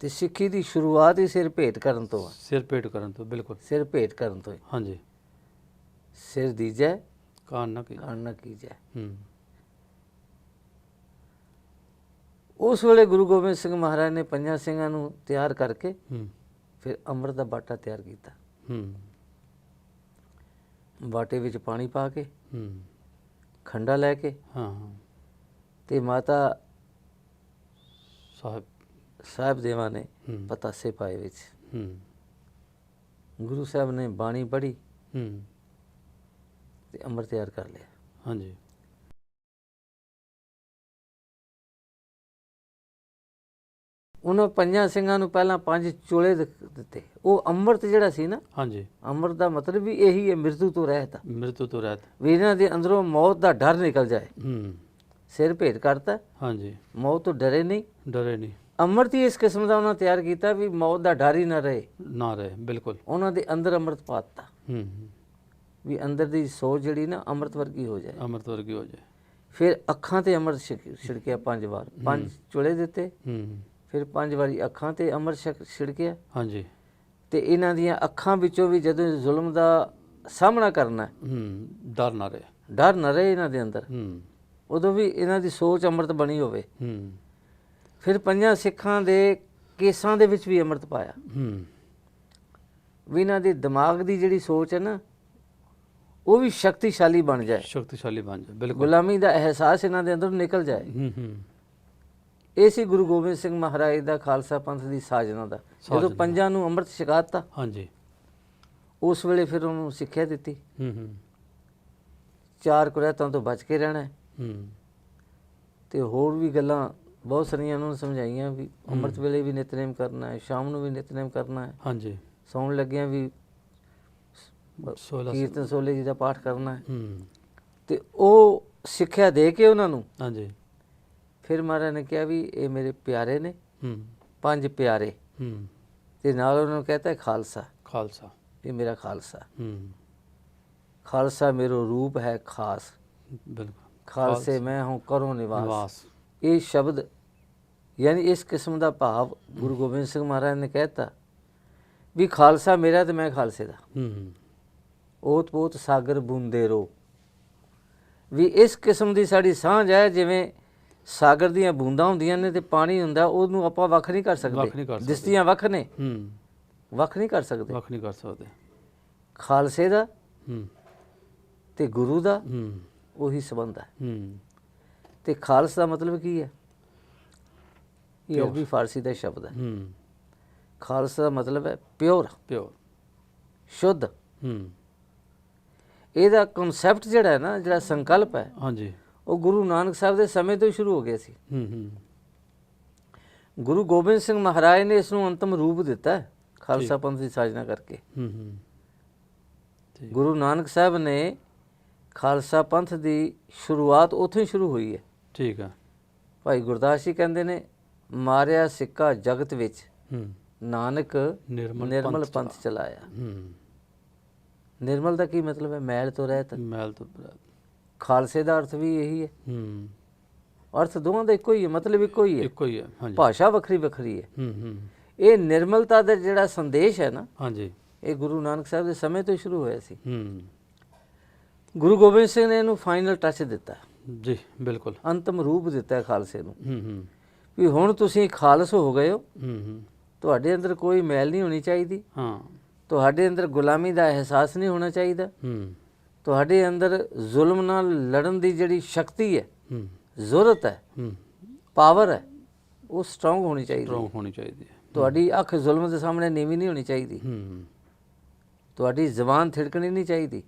ਤੇ ਸਿੱਖੀ ਦੀ ਸ਼ੁਰੂਆਤ ਹੀ ਸਿਰ ਭੇਟ ਕਰਨ ਤੋਂ ਆ। ਸਿਰ ਭੇਟ ਕਰਨ ਤੋਂ ਬਿਲਕੁਲ। ਸਿਰ ਭੇਟ ਕਰਨ ਤੋਂ ਹੀ। ਹਾਂਜੀ। ਸਿਰ ਦੀਜੈ ਕਾਨ ਨਾ ਕੀ ਨਾ ਕੀਜੈ। ਹੂੰ। ਉਸ ਵੇਲੇ ਗੁਰੂ ਗੋਬਿੰਦ ਸਿੰਘ ਮਹਾਰਾਜ ਨੇ ਪੰਜਾਂ ਸਿੰਘਾਂ ਨੂੰ ਤਿਆਰ ਕਰਕੇ ਹੂੰ। ਫਿਰ ਅੰਮ੍ਰਿਤ ਦਾ ਬਾਟਾ ਤਿਆਰ ਕੀਤਾ। ਹੂੰ। ਬਾਟੇ ਵਿੱਚ ਪਾਣੀ ਪਾ ਕੇ ਹੂੰ। ਖੰਡਾ ਲੈ ਕੇ ਹਾਂ। ਤੇ ਮਾਤਾ ਸਾਹਿਬ ਸਾਹਿਬ ਦੇਵਾਂ ਨੇ ਪਤਾਸੇ ਪਾਏ ਵਿੱਚ। ਗੁਰੂ ਸਾਹਿਬ ਨੇ ਬਾਣੀ ਪੜ੍ਹੀ ਤੇ ਅੰਮ੍ਰਿਤ ਤਿਆਰ ਕਰ ਲਿਆ। ਹਾਂਜੀ। ਉਹਨਾਂ ਪੰਜਾਂ ਸਿੰਘਾਂ ਨੂੰ ਪਹਿਲਾਂ ਪੰਜ ਚੋਲੇ ਦਿੱਤੇ। ਉਹ ਅੰਮ੍ਰਿਤ ਜਿਹੜਾ ਸੀ ਨਾ ਹਾਂਜੀ। ਅੰਮ੍ਰਿਤ ਦਾ ਮਤਲਬ ਵੀ ਇਹੀ ਹੈ ਮ੍ਰਿਤੂ ਤੋਂ ਰਹਿਤ। ਮ੍ਰਿਤੂ ਤੋਂ ਰਹਿਤ। ਵੀ ਇਹਨਾਂ ਦੇ ਅੰਦਰੋਂ ਮੌਤ ਦਾ ਡਰ ਨਿਕਲ ਜਾਏ। ਹੂੰ। ਸਿਰ ਭੇਟ ਕਰਤਾ। ਹਾਂਜੀ। ਮੌਤ ਤੋਂ ਡਰੇ ਨਹੀਂ। ਡਰੇ ਨਹੀਂ। ਅੰਮ੍ਰਿਤ ਹੀ ਇਸ ਕਿਸਮ ਦਾ ਉਹਨਾਂ ਤਿਆਰ ਕੀਤਾ ਵੀ ਮੌਤ ਦਾ ਡਰ ਹੀ ਨਾ ਰਹੇ। ਨਾ ਰਹੇ ਬਿਲਕੁਲ। ਉਹਨਾਂ ਦੇ ਅੰਦਰ ਅੰਮ੍ਰਿਤ ਪਾਤਾ। ਹੂੰ ਵੀ ਅੰਦਰ ਦੀ ਸੋਚ ਜਿਹੜੀ ਨਾ ਅੰਮ੍ਰਿਤ ਵਰਗੀ ਹੋ ਜਾਏ। ਅੰਮ੍ਰਿਤ ਵਰਗੀ ਹੋ ਜਾਏ। ਫਿਰ ਅੱਖਾਂ ਤੇ ਅੰਮ੍ਰਿਤ ਛਿੜਕ- ਛਿੜਕਿਆ ਪੰਜ ਵਾਰ। ਪੰਜ ਚੋਲੇ ਦਿੱਤੇ। ਹੂੰ ਫਿਰ ਪੰਜ ਵਾਰੀ ਅੱਖਾਂ ਤੇ ਅੰਮ੍ਰਿਤ ਛਿੜਕ- ਛਿੜਕਿਆ। ਹਾਂਜੀ। ਤੇ ਇਹਨਾਂ ਦੀਆਂ ਅੱਖਾਂ ਵਿੱਚੋਂ ਵੀ ਜਦੋਂ ਜ਼ੁਲਮ ਦਾ ਸਾਹਮਣਾ ਕਰਨਾ ਹੂੰ ਡਰ ਨਾ ਰਹੇ। ਡਰ ਨਾ ਰਹੇ ਇਹਨਾਂ ਦੇ ਅੰਦਰ। ਹੂੰ। ਉਦੋਂ ਵੀ ਇਹਨਾਂ ਦੀ ਸੋਚ ਅੰਮ੍ਰਿਤ ਬਣੀ ਹੋਵੇ। ਹੂੰ। ਫਿਰ ਪੰਜਾਂ ਸਿੱਖਾਂ ਦੇ ਕੇਸਾਂ ਦੇ ਵਿੱਚ ਵੀ ਅੰਮ੍ਰਿਤ ਪਾਇਆ। ਹੂੰ। ਵੀ ਇਹਨਾਂ ਦੇ ਦਿਮਾਗ ਦੀ ਜਿਹੜੀ ਸੋਚ ਹੈ ਨਾ ਉਹ ਵੀ ਸ਼ਕਤੀਸ਼ਾਲੀ ਬਣ ਜਾਏ। ਸ਼ਕਤੀਸ਼ਾਲੀ ਬਣ ਜਾਏ ਬਿਲਕੁਲ। ਗੁਲਾਮੀ ਦਾ ਅਹਿਸਾਸ ਇਹਨਾਂ ਦੇ ਅੰਦਰੋਂ ਨਿਕਲ ਜਾਏ। ਹੂੰ ਹੂੰ। ਇਹ ਸੀ ਗੁਰੂ ਗੋਬਿੰਦ ਸਿੰਘ ਮਹਾਰਾਜ ਦਾ ਖਾਲਸਾ ਪੰਥ ਦੀ ਸਾਜਨਾ ਦਾ। ਜਦੋਂ ਪੰਜਾਂ ਨੂੰ ਅੰਮ੍ਰਿਤ ਛਕਾਤਾ ਹਾਂਜੀ। ਉਸ ਵੇਲੇ ਫਿਰ ਉਹਨੂੰ ਸਿੱਖਿਆ ਦਿੱਤੀ। ਹੂੰ ਹੂੰ। ਚਾਰ ਕੁਰੈਤਾਂ ਤੋਂ ਬਚ ਕੇ ਰਹਿਣਾ ਹੈ। ਤੇ ਹੋਰ ਵੀ ਗੱਲਾਂ ਬਹੁਤ ਸਾਰੀਆਂ ਉਹਨਾਂ ਨੂੰ ਸਮਝਾਈਆਂ ਵੀ ਅੰਮ੍ਰਿਤ ਵੇਲੇ ਵੀ ਨਿਤਨੇਮ ਕਰਨਾ ਹੈ ਸ਼ਾਮ ਨੂੰ ਵੀ ਨਿਤਨੇਮ ਕਰਨਾ ਹੈ। ਹਾਂਜੀ। ਸੌਣ ਲੱਗਿਆਂ ਵੀ 16 ਕੀਰਤਨ ਸੋਲੇ ਜੀ ਦਾ ਪਾਠ ਕਰਨਾ ਹੈ। ਹੂੰ। ਤੇ ਉਹ ਸਿੱਖਿਆ ਦੇ ਕੇ ਉਹਨਾਂ ਨੂੰ ਹਾਂਜੀ। ਫਿਰ ਮਹਾਰਾਜ ਨੇ ਕਿਹਾ ਵੀ ਇਹ ਮੇਰੇ ਪਿਆਰੇ ਨੇ। ਹੂੰ। ਪੰਜ ਪਿਆਰੇ। ਹੂੰ। ਤੇ ਨਾਲ ਉਹਨਾਂ ਨੂੰ ਕਹਤਾ ਖਾਲਸਾ। ਖਾਲਸਾ। ਇਹ ਮੇਰਾ ਖਾਲਸਾ। ਹੂੰ। ਖਾਲਸਾ ਮੇਰੋ ਰੂਪ ਹੈ ਖਾਸ। ਬਿਲਕੁਲ। ਖਾਲਸੇ ਮੈਂ ਹੂੰ ਕਰੋ ਨਿਵਾਸ। ਇਹ ਸ਼ਬਦ ਯਾਨੀ ਇਸ ਕਿਸਮ ਦਾ ਭਾਵ ਗੁਰੂ ਗੋਬਿੰਦ ਸਿੰਘ ਮਹਾਰਾਜ ਨੇ ਕਹਿਤਾ ਵੀ ਖਾਲਸਾ ਮੇਰਾ ਤੇ ਮੈਂ ਖਾਲਸੇ ਦਾ। ਹੂੰ ਹੂੰ। ਓਤ ਪੋਤ ਸਾਗਰ ਬੂੰਦੇ ਰੋ। ਵੀ ਇਸ ਕਿਸਮ ਦੀ ਸਾਡੀ ਸਾਂਝ ਹੈ ਜਿਵੇਂ ਸਾਗਰ ਦੀਆਂ ਬੂੰਦਾਂ ਹੁੰਦੀਆਂ ਨੇ ਤੇ ਪਾਣੀ ਹੁੰਦਾ ਉਹਨੂੰ ਆਪਾਂ ਵੱਖ ਨਹੀਂ ਕਰ ਸਕਦੇ। ਦਿਸਤੀਆਂ ਵੱਖ ਨੇ? ਹੂੰ। ਵੱਖ ਨਹੀਂ ਕਰ ਸਕਦੇ। ਵੱਖ ਨਹੀਂ ਕਰ ਸਕਦੇ। ਖਾਲਸੇ ਦਾ ਹੂੰ। ਤੇ ਗੁਰੂ ਦਾ ਹੂੰ। ਉਹੀ ਸੰਬੰਧ ਹੈ। ਹੂੰ। ਤੇ ਖਾਲਸ ਦਾ ਮਤਲਬ ਕੀ ਹੈ? ਇਹ ਅਰਬੀ ਫਾਰਸੀ ਦਾ ਸ਼ਬਦ ਹੈ। ਹੂੰ। ਖਾਲਸ ਦਾ ਮਤਲਬ ਹੈ ਪਿਓਰ। ਪਿਓਰ। ਸ਼ੁੱਧ। ਹੂੰ। ਇਹਦਾ ਕਨਸੈਪਟ ਜਿਹੜਾ ਹੈ ਨਾ ਜਿਹੜਾ ਸੰਕਲਪ ਹੈ ਹਾਂਜੀ। ਉਹ ਗੁਰੂ ਨਾਨਕ ਸਾਹਿਬ ਦੇ ਸਮੇਂ ਤੋਂ ਹੀ ਸ਼ੁਰੂ ਹੋ ਗਿਆ ਸੀ। ਹੂੰ ਹੂੰ। ਗੁਰੂ ਗੋਬਿੰਦ ਸਿੰਘ ਮਹਾਰਾਜ ਨੇ ਇਸ ਨੂੰ ਅੰਤਮ ਰੂਪ ਦਿੱਤਾ ਹੈ ਖਾਲਸਾ ਪੰਥ ਦੀ ਸਾਜਨਾ ਕਰਕੇ। ਹੂੰ ਹੂੰ। ਠੀਕ। ਗੁਰੂ ਨਾਨਕ ਸਾਹਿਬ ਨੇ ਖਾਲਸਾ ਪੰਥ ਦੀ ਸ਼ੁਰੂਆਤ ਉੱਥੋਂ ਹੀ ਸ਼ੁਰੂ ਹੋਈ ਹੈ। ਠੀਕ ਆ। ਭਾਈ ਗੁਰਦਾਸ ਜੀ ਕਹਿੰਦੇ ਨੇ ਮਾਰਿਆ ਸਿੱਕਾ ਜਗਤ ਵਿੱਚ ਹੂੰ। ਨਾਨਕ ਨਿਰਮਲ ਪੰਥ ਚਲਾਇਆ। ਹੂੰ। ਨਿਰਮਲ ਦਾ ਕੀ ਮਤਲਬ ਹੈ? ਮੈਲ ਤੋਂ ਰਹਿਤ। ਮੈਲ ਤੋਂ ਬਰਾਤ ਖਾਲਸੇ ਦਾ ਅਰਥ ਵੀ ਇਹੀ ਹੈ। ਹੂੰ। ਅਰਥ ਦੋਵਾਂ ਦਾ ਇੱਕੋ ਹੀ ਹੈ ਮਤਲਬ ਇੱਕੋ ਹੀ ਹੈ। ਇੱਕੋ ਹੀ ਹੈ ਹਾਂਜੀ। ਭਾਸ਼ਾ ਵੱਖਰੀ ਵੱਖਰੀ ਹੈ। ਹੂੰ ਹੂੰ। ਇਹ ਨਿਰਮਲਤਾ ਦਾ ਜਿਹੜਾ ਸੰਦੇਸ਼ ਹੈ ਨਾ ਹਾਂਜੀ। ਇਹ ਗੁਰੂ ਨਾਨਕ ਸਾਹਿਬ ਦੇ ਸਮੇਂ ਤੋਂ ਸ਼ੁਰੂ ਹੋਇਆ ਸੀ। ਹੂੰ। ਗੁਰੂ ਗੋਬਿੰਦ ਸਿੰਘ ਨੇ ਇਹਨੂੰ ਫਾਈਨਲ ਟੱਚ ਦਿੱਤਾ। ਜੀ ਬਿਲਕੁਲ। ਅੰਤਮ ਰੂਪ ਦਿੱਤਾ ਖਾਲਸੇ ਨੂੰ। ਹੂੰ ਹੂੰ। ਵੀ ਹੁਣ ਤੁਸੀਂ ਖਾਲਸ ਹੋ ਗਏ ਹੋ। ਤੁਹਾਡੇ ਅੰਦਰ ਕੋਈ ਮੈਲ ਨਹੀਂ ਹੋਣੀ ਚਾਹੀਦੀ। ਹਾਂ। ਤੁਹਾਡੇ ਅੰਦਰ ਗੁਲਾਮੀ ਦਾ ਅਹਿਸਾਸ ਨਹੀਂ ਹੋਣਾ ਚਾਹੀਦਾ। ਤੁਹਾਡੇ ਅੰਦਰ ਜ਼ੁਲਮ ਨਾਲ ਲੜਨ ਦੀ ਜਿਹੜੀ ਸ਼ਕਤੀ ਹੈ ਜ਼ਰੂਰਤ ਹੈ ਪਾਵਰ ਹੈ ਉਹ ਸਟਰੋਂਗ ਹੋਣੀ ਚਾਹੀਦੀ। ਸਟਰੋਂਗ ਹੋਣੀ ਚਾਹੀਦੀ ਹੈ। ਤੁਹਾਡੀ ਅੱਖ ਜ਼ੁਲਮ ਦੇ ਸਾਹਮਣੇ ਨੀਵੀਂ ਨਹੀਂ ਹੋਣੀ ਚਾਹੀਦੀ। ਤੁਹਾਡੀ ਜ਼ਬਾਨ ਥਿੜਕਣੀ ਨਹੀਂ ਚਾਹੀਦੀ।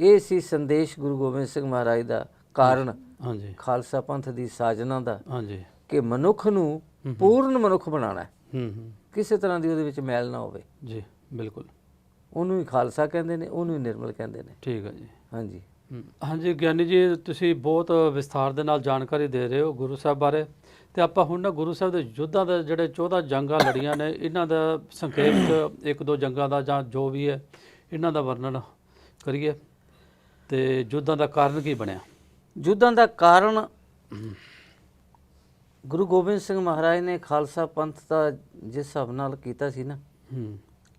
ਇਹ ਸੀ ਸੰਦੇਸ਼ ਗੁਰੂ ਗੋਬਿੰਦ ਸਿੰਘ ਮਹਾਰਾਜ ਦਾ ਕਾਰਨ ਹਾਂਜੀ। ਖਾਲਸਾ ਪੰਥ ਦੀ ਸਾਜਨਾ ਦਾ ਹਾਂਜੀ। ਕਿ ਮਨੁੱਖ ਨੂੰ ਪੂਰਨ ਮਨੁੱਖ ਬਣਾਉਣਾ ਹੈ। ਹੂੰ ਹੂੰ। ਕਿਸੇ ਤਰ੍ਹਾਂ ਦੀ ਉਹਦੇ ਵਿੱਚ ਮੈਲ ਨਾ ਹੋਵੇ। ਜੀ ਬਿਲਕੁਲ। ਉਹਨੂੰ ਹੀ ਖਾਲਸਾ ਕਹਿੰਦੇ ਨੇ ਉਹਨੂੰ ਹੀ ਨਿਰਮਲ ਕਹਿੰਦੇ ਨੇ। ਠੀਕ ਹੈ ਜੀ। ਹਾਂਜੀ। ਹਾਂਜੀ ਗਿਆਨੀ ਜੀ ਤੁਸੀਂ ਬਹੁਤ ਵਿਸਥਾਰ ਦੇ ਨਾਲ ਜਾਣਕਾਰੀ ਦੇ ਰਹੇ ਹੋ ਗੁਰੂ ਸਾਹਿਬ ਬਾਰੇ। ਤੇ ਆਪਾਂ ਹੁਣ ਨਾ ਗੁਰੂ ਸਾਹਿਬ ਦੇ ਯੁੱਧਾਂ ਦੇ ਜਿਹੜੇ 14 ਜੰਗਾਂ ਲੜੀਆਂ ਨੇ ਇਹਨਾਂ ਦਾ ਸੰਖੇਪ ਚ ਇੱਕ ਦੋ ਜੰਗਾਂ ਦਾ ਜਾਂ ਜੋ ਵੀ ਹੈ ਇਹਨਾਂ ਦਾ ਵਰਣਨ ਕਰੀਏ। ਤੇ ਯੁੱਧਾਂ ਦਾ ਕਾਰਨ ਕੀ ਬਣਿਆ? ਯੁੱਧਾਂ ਦਾ ਕਾਰਨ ਗੁਰੂ ਗੋਬਿੰਦ ਸਿੰਘ ਮਹਾਰਾਜ ਨੇ ਖਾਲਸਾ ਪੰਥ ਦਾ ਜਿਸ ਹਿਸਾਬ ਨਾਲ ਕੀਤਾ ਸੀ ਨਾ ਹੂੰ।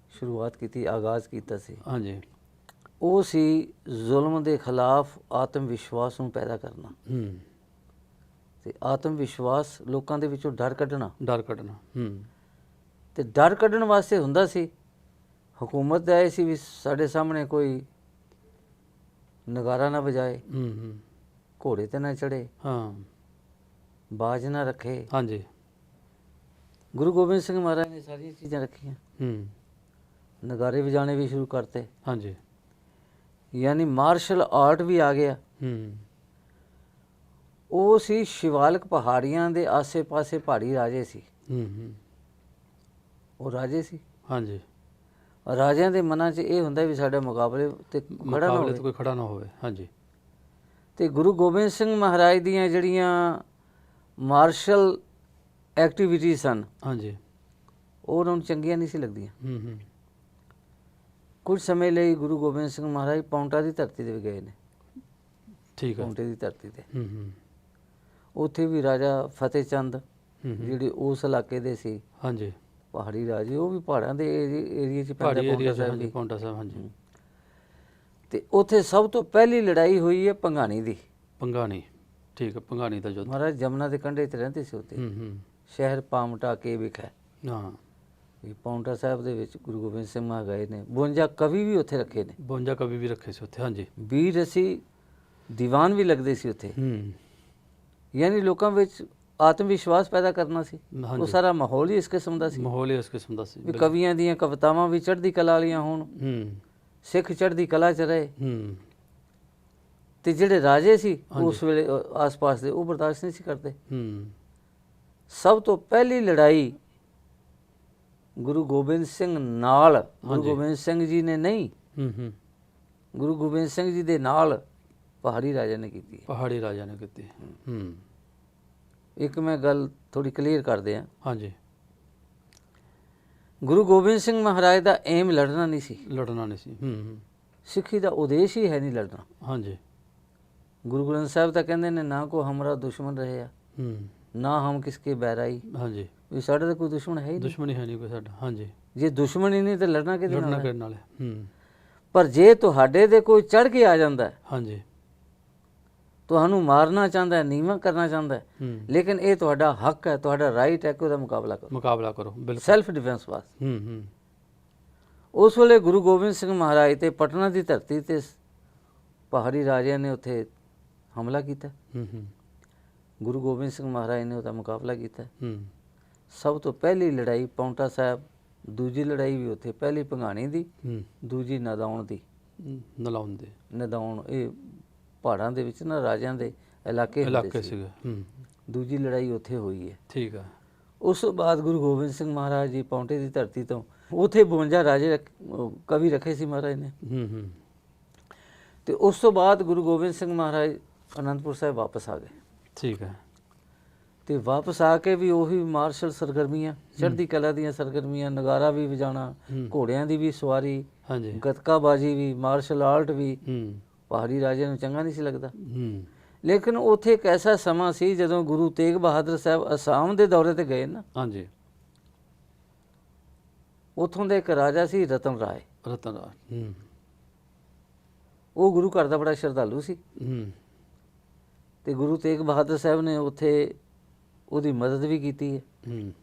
ਸ਼ੁਰੂਆਤ ਕੀਤੀ ਆਗਾਜ਼ ਕੀਤਾ ਸੀ ਹਾਂਜੀ। ਉਹ ਸੀ ਜ਼ੁਲਮ ਦੇ ਖਿਲਾਫ ਆਤਮ ਵਿਸ਼ਵਾਸ ਨੂੰ ਪੈਦਾ ਕਰਨਾ। ਹੂੰ। ਤੇ ਆਤਮ ਵਿਸ਼ਵਾਸ ਲੋਕਾਂ ਦੇ ਵਿੱਚੋਂ ਡਰ ਕੱਢਣਾ। ਡਰ ਕੱਢਣਾ ਹੂੰ। ਤੇ ਡਰ ਕੱਢਣ ਵਾਸਤੇ ਹੁੰਦਾ ਸੀ ਹਕੂਮਤ ਦਾ ਇਹ ਸੀ ਵੀ ਸਾਡੇ ਸਾਹਮਣੇ ਕੋਈ ਨਗਾਰਾ ਨਾ ਵਜਾਏ। ਹੂੰ ਹੂੰ। ਘੋੜੇ ਤੇ ਨਾ ਚੜੇ ਹਾਂ। ਬਾਜ ਨਾ ਰੱਖੇ। ਹਾਂਜੀ। ਗੁਰੂ ਗੋਬਿੰਦ ਸਿੰਘ ਮਹਾਰਾਜ ਨੇ ਸਾਰੀਆਂ ਚੀਜ਼ਾਂ ਰੱਖੀਆਂ। ਹੂੰ। ਨਗਾਰੇ ਵਜਾਣੇ ਵੀ ਸ਼ੁਰੂ ਕਰਤੇ। ਹਾਂਜੀ। ਯਾਨੀ ਮਾਰਸ਼ਲ ਆਰਟ ਵੀ ਆ ਗਿਆ। ਹੂੰ। ਉਹ ਸੀ ਸ਼ਿਵਾਲਿਕ ਪਹਾੜੀਆਂ ਦੇ ਆਸੇ-ਪਾਸੇ ਪਹਾੜੀ ਰਾਜੇ ਸੀ। ਹੂੰ ਹੂੰ। ਉਹ ਰਾਜੇ ਸੀ। ਹਾਂਜੀ। ਰਾਜਿਆਂ ਦੇ ਮਨਾਂ 'ਚ ਇਹ ਹੁੰਦਾ ਵੀ ਸਾਡੇ ਮੁਕਾਬਲੇ ਤੇ ਖੜਾ ਨਾ ਮੁਕਾਬਲੇ ਹੋਵੇ। ਤੇ ਕੋਈ ਖੜਾ ਨਾ ਹੋਵੇ। ਹਾਂਜੀ। ਤੇ ਗੁਰੂ ਗੋਬਿੰਦ ਸਿੰਘ ਮਹਾਰਾਜ ਦੀਆਂ ਜਿਹੜੀਆਂ ਮਾਰਸ਼ਲ ਐਕਟੀਵਿਟੀ ਸਨ ਹਾਂਜੀ। ਉਹ ਉਹਨਾਂ ਨੂੰ ਚੰਗੀਆਂ ਨਹੀਂ ਸੀ ਲੱਗਦੀਆਂ। ਹੂੰ ਹੂੰ। ਕੁਝ ਸਮੇਂ ਲਈ ਗੁਰੂ ਗੋਬਿੰਦ ਸਿੰਘ ਮਹਾਰਾਜ ਪੌਂਟਾ ਦੀ ਧਰਤੀ ਤੇ ਵੀ ਗਏ ਨੇ। ਠੀਕ ਹੈ ਪੌਂਟੇ ਦੀ ਧਰਤੀ ਤੇ। ਹੂੰ ਹੂੰ। ਉੱਥੇ ਵੀ ਰਾਜਾ ਫਤਿਹ ਚੰਦ। ਜਿਹੜੇ ਉਸ ਇਲਾਕੇ ਦੇ ਸੀ। ਹਾਂਜੀ। ਪਹਾੜੀ ਰਾਜੇ ਉਹ ਵੀ ਪਹਾੜਾਂ ਦੇ ਏਰੀਏ 'ਚ ਪੈਂਦਾ ਏਰੀਆ ਸਾਹਿਬ ਪੌਂਟਾ ਸਾਹਿਬ ਹਾਂਜੀ। ਤੇ ਉੱਥੇ ਸਭ ਤੋਂ ਪਹਿਲੀ ਲੜਾਈ ਹੋਈ ਹੈ ਪੰਗਾਣੀ ਦੀ। ਪੰਗਾਣੀ ਠੀਕ ਹੈ ਪੰਗਾਣੀ ਦਾ ਯੁੱਧ। ਮਹਾਰਾਜ ਜਮਨਾ ਦੇ ਕੰਢੇ ਤੇ ਰਹਿੰਦੇ ਸੀ ਉੱਥੇ। ਹੂੰ ਹੂੰ। ਸ਼ਹਿਰ ਪਾਮਟਾ ਕੇ ਵਿਖੇ। ਹਾਂ। ਇਹ ਪੌਂਟਾ ਸਾਹਿਬ ਦੇ ਵਿੱਚ ਗੁਰੂ ਗੋਬਿੰਦ ਸਿੰਘ ਮਹਾਰਾਜ ਗਏ ਨੇ। 52 ਕਵੀ ਵੀ ਉੱਥੇ ਰੱਖੇ ਨੇ। 52 ਕਵੀ ਵੀ ਰੱਖੇ ਸੀ ਉੱਥੇ ਹਾਂਜੀ। ਵੀਰ ਅਸੀਂ ਦੀਵਾਨ ਵੀ ਲੱਗਦੇ ਸੀ ਉੱਥੇ। ਹੂੰ। ਯਾਨੀ ਲੋਕਾਂ ਵਿੱਚ ਆਤਮ ਵਿਸ਼ਵਾਸ ਪੈਦਾ ਕਰਨਾ ਸੀ। ਉਹ ਸਾਰਾ ਮਾਹੌਲ ਹੀ ਇਸ ਕਿਸਮ ਦਾ ਸੀ। ਮਾਹੌਲ ਹੀ ਇਸ ਕਿਸਮ ਦਾ ਸੀ ਵੀ ਕਵੀਆਂ ਦੀਆਂ ਕਵਿਤਾਵਾਂ ਵੀ ਚੜ੍ਹਦੀ ਕਲਾ ਵਾਲੀਆਂ ਹੋਣ। ਹੂੰ। ਸਿੱਖ ਚੜ੍ਹਦੀ ਕਲਾ 'ਚ ਰਹੇ। ਹੂੰ। ਤੇ ਜਿਹੜੇ ਰਾਜੇ ਸੀ। ਉਸ ਵੇਲੇ ਆਸ-ਪਾਸ ਦੇ ਉਹ ਬਰਦਾਸ਼ਤ ਨਹੀਂ ਸੀ ਕਰਦੇ। ਹੂੰ। ਸਭ ਤੋਂ ਪਹਿਲੀ ਲੜਾਈ ਗੁਰੂ ਗੋਬਿੰਦ ਸਿੰਘ ਨਾਲ ਗੁਰੂ। ਗੋਬਿੰਦ ਸਿੰਘ ਜੀ ਨੇ ਨਹੀਂ ਹੂੰ ਹੂੰ। ਗੁਰੂ ਗੋਬਿੰਦ ਸਿੰਘ ਜੀ ਦੇ ਨਾਲ ਪਹਾੜੀ ਰਾਜਾ ਨੇ ਕੀਤੀ ਪਹਾੜੀ ਰਾਜਾ ਨੇ ਕੀਤੀ। ਹੂੰ। ਇੱਕ ਮੈਂ ਗੱਲ ਥੋੜੀ ਕਲੀਅਰ ਕਰਦੇ ਆ ਹਾਂਜੀ। ਗੁਰੂ ਗੋਬਿੰਦ ਸਿੰਘ ਮਹਾਰਾਜ ਦਾ ਏਮ ਲੜਨਾ ਨਹੀਂ ਸੀ। ਲੜਨਾ ਨਹੀਂ ਸੀ। ਹੂੰ ਹੂੰ। ਸਿੱਖੀ ਦਾ ਉਦੇਸ਼ ਹੀ ਹੈ ਨਹੀਂ ਲੜਨਾ। ਹਾਂਜੀ। ਗੁਰੂ ਗ੍ਰੰਥ ਸਾਹਿਬ ਤਾਂ ਕਹਿੰਦੇ ਨੇ ਨਾ ਕੋ ਹਮਰਾ ਦੁਸ਼ਮਣ ਰਹੇ ਆ ਹੂੰ। ਨਾ ਹਮ ਕਿਸਕੇ ਬੈਰਾਈ ਹਾਂਜੀ। ਵੀ ਸਾਡੇ ਤਾਂ ਕੋਈ ਦੁਸ਼ਮਣ ਹੈ ਹੀ ਨਹੀਂ। ਦੁਸ਼ਮਣੀ ਹੈ ਨਹੀਂ ਕੋਈ ਸਾਡਾ। ਹਾਂਜੀ। ਜੇ ਦੁਸ਼ਮਣ ਹੀ ਨਹੀਂ ਤੇ ਲੜਨਾ ਕਿਹਦੇ ਲੜਨਾ ਨਾਲ ਹੈ? ਕਰਨ ਵਾਲੇ ਹੂੰ? ਪਰ ਜੇ ਤੁਹਾਡੇ ਦੇ ਕੋਈ ਚੜ ਕੇ ਆ ਜਾਂਦਾ ਹਾਂਜੀ। ਤੁਹਾਨੂੰ ਮਾਰਨਾ ਚਾਹੁੰਦਾ ਹੈ ਨੀਵਾਂ ਕਰਨਾ ਚਾਹੁੰਦਾ ਹੈ ਲੇਕਿਨ ਇਹ ਤੁਹਾਡਾ ਹੱਕ ਹੈ ਤੁਹਾਡਾ ਰਾਈਟ ਹੈ ਕਿ ਉਹਦਾ ਮੁਕਾਬਲਾ ਕਰੋ। ਮੁਕਾਬਲਾ ਕਰੋ ਬਿਲਕੁਲ। ਸੈਲਫ ਡਿਫੈਂਸ ਵਾਸਤੇ। ਹੂੰ ਹੂੰ। ਉਸ ਵੇਲੇ ਗੁਰੂ ਗੋਬਿੰਦ ਸਿੰਘ ਮਹਾਰਾਜ ਤੇ ਪਟਨਾ ਦੀ ਧਰਤੀ ਤੇ ਪਹਾੜੀ ਰਾਜਿਆਂ ਨੇ ਉੱਥੇ ਹਮਲਾ ਕੀਤਾ। ਹੂੰ ਹੂੰ। ਗੁਰੂ ਗੋਬਿੰਦ ਸਿੰਘ ਮਹਾਰਾਜ ਨੇ ਉਹਦਾ ਮੁਕਾਬਲਾ ਕੀਤਾ। ਹੂੰ। ਸਭ ਤੋਂ ਪਹਿਲੀ ਲੜਾਈ ਪੌਂਟਾ ਸਾਹਿਬ ਦੂਜੀ ਲੜਾਈ ਵੀ ਉੱਥੇ ਪਹਿਲੀ ਭੰਗਾਣੀ ਦੀ ਦੂਜੀ ਨਦਾਉਣ ਦੀ। ਨਲਾਉਣ ਦੇ। ਨਦਾਉਣ ਇਹ ਪਹਾੜਾਂ ਦੇ ਵਿੱਚ ਨਾ ਰਾਜਿਆਂ ਦੇ ਇਲਾਕੇ ਹੁੰਦੇ ਇਲਾਕੇ ਸੀਗੇ। ਹੂੰ। ਦੂਜੀ ਲੜਾਈ ਉੱਥੇ ਹੋਈ ਹੈ। ਠੀਕ ਹੈ ਉਸ ਤੋਂ ਬਾਅਦ ਗੁਰੂ ਗੋਬਿੰਦ ਸਿੰਘ ਮਹਾਰਾਜ ਜੀ ਪੌਂਟੇ ਦੀ ਧਰਤੀ ਤੋਂ ਉੱਥੇ 52 ਰਾਜੇ ਕਵੀ ਰੱਖੇ ਸੀ ਮਹਾਰਾਜ ਨੇ। ਹੂੰ ਹੂੰ। ਤੇ ਉਸ ਤੋਂ ਬਾਅਦ ਗੁਰੂ ਗੋਬਿੰਦ ਸਿੰਘ ਮਹਾਰਾਜ ਅਨੰਦਪੁਰ ਸਾਹਿਬ ਵਾਪਸ ਆ ਗਏ। ਠੀਕ ਹੈ ਤੇ ਵਾਪਸ ਆ ਕੇ ਵੀ ਉਹੀ ਮਾਰਸ਼ਲ ਸਰਗਰਮੀਆਂ ਚੜ੍ਹਦੀ ਕਲਾ ਦੀਆਂ ਸਰਗਰਮੀਆਂ ਨਗਾਰਾ ਵੀ ਵਜਾਣਾ। ਘੋੜਿਆਂ ਦੀ ਵੀ ਸਵਾਰੀ ਹਾਂਜੀ। ਗਤਕਾਬਾਜੀ ਵੀ ਮਾਰਸ਼ਲ ਆਰਟ ਵੀ। ਪਹਾੜੀ ਰਾਜੇ ਨੂੰ ਚੰਗਾ ਨਹੀਂ ਸੀ ਲੱਗਦਾ। ਲੇਕਿਨ ਉੱਥੇ ਇੱਕ ਐਸਾ ਸਮਾਂ ਸੀ ਜਦੋਂ ਗੁਰੂ ਤੇਗ ਬਹਾਦਰ ਸਾਹਿਬ ਅਸਾਮ ਦੇ ਦੌਰੇ ਤੇ ਗਏ ਨਾ। ਹਾਂਜੀ। ਉੱਥੋਂ ਦੇ ਇੱਕ ਰਾਜਾ ਸੀ ਰਤਨ ਰਾਏ। ਰਤਨ ਹੂੰ। ਉਹ ਗੁਰੂ ਘਰ ਦਾ ਬੜਾ ਸ਼ਰਧਾਲੂ ਸੀ। ਹੂੰ। ਤੇ ਗੁਰੂ ਤੇਗ ਬਹਾਦਰ ਸਾਹਿਬ ਨੇ ਉੱਥੇ ਉਹਦੀ ਮਦਦ ਵੀ ਕੀਤੀ ਹੈ। ਹੂੰ।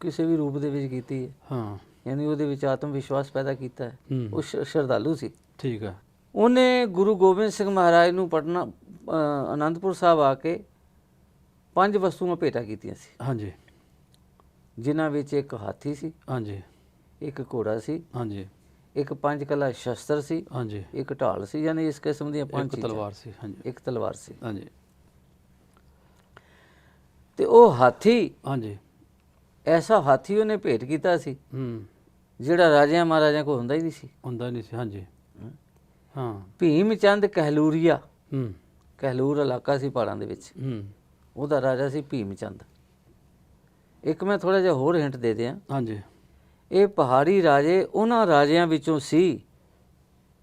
ਕਿਸੇ ਵੀ ਰੂਪ ਦੇ ਵਿੱਚ ਕੀਤੀ ਹੈ। ਹਾਂ। ਯਾਨੀ ਉਹਦੇ ਵਿੱਚ ਆਤਮ ਵਿਸ਼ਵਾਸ ਪੈਦਾ ਕੀਤਾ ਹੈ। ਉਹ ਸ਼ਰਧਾਲੂ ਸੀ। ਠੀਕ ਹੈ। ਉਹਨੇ ਗੁਰੂ ਗੋਬਿੰਦ ਸਿੰਘ ਮਹਾਰਾਜ ਨੂੰ ਪਟਨਾ ਅ, ਆਨੰਦਪੁਰ ਸਾਹਿਬ ਆ ਕੇ ਪੰਜ ਵਸਤੂਆਂ ਭੇਟਾ ਕੀਤੀਆਂ ਸੀ। ਹਾਂਜੀ। ਜਿਨ੍ਹਾਂ ਵਿੱਚ ਇੱਕ ਹਾਥੀ ਸੀ ਹਾਂਜੀ। ਇੱਕ ਘੋੜਾ ਸੀ ਹਾਂਜੀ। ਇੱਕ ਪੰਜ ਕਲਾ ਸ਼ਸਤਰ ਸੀ ਹਾਂਜੀ। ਇੱਕ ਢਾਲ ਸੀ ਯਾਨੀ ਇਸ ਕਿਸਮ ਦੀਆਂ ਪੰਜ ਇੱਕ ਤਲਵਾਰ ਸੀ ਹਾਂਜੀ। ਇੱਕ ਤਲਵਾਰ ਸੀ। ਹਾਂਜੀ। ਤੇ ਉਹ ਹਾਥੀ ਹਾਂਜੀ। ਐਸਾ ਹਾਥੀ ਉਹਨੇ ਭੇਟ ਕੀਤਾ ਸੀ ਹੂੰ। ਜਿਹੜਾ ਰਾਜਿਆਂ ਮਹਾਰਾਜਿਆਂ ਕੋਲ ਹੁੰਦਾ ਹੀ ਨਹੀਂ ਸੀ। ਹੁੰਦਾ ਨਹੀਂ ਸੀ ਹਾਂਜੀ। ਹਾਂ। ਭੀਮ ਚੰਦ ਕਹਿਲੂਰੀਆ। ਹੂੰ। ਕਹਿਲੂਰ ਇਲਾਕਾ ਸੀ ਪਹਾੜਾਂ ਦੇ ਵਿੱਚ। ਹੂੰ। ਉਹਦਾ ਰਾਜਾ ਸੀ ਭੀਮ ਚੰਦ ਇੱਕ ਮੈਂ ਥੋੜਾ ਜਿਹਾ ਹੋਰ ਹਿੰਟ ਦੇ ਦਿਆਂ। ਹਾਂਜੀ। ਇਹ ਪਹਾੜੀ ਰਾਜੇ ਉਹਨਾਂ ਰਾਜਿਆਂ ਵਿੱਚੋਂ ਸੀ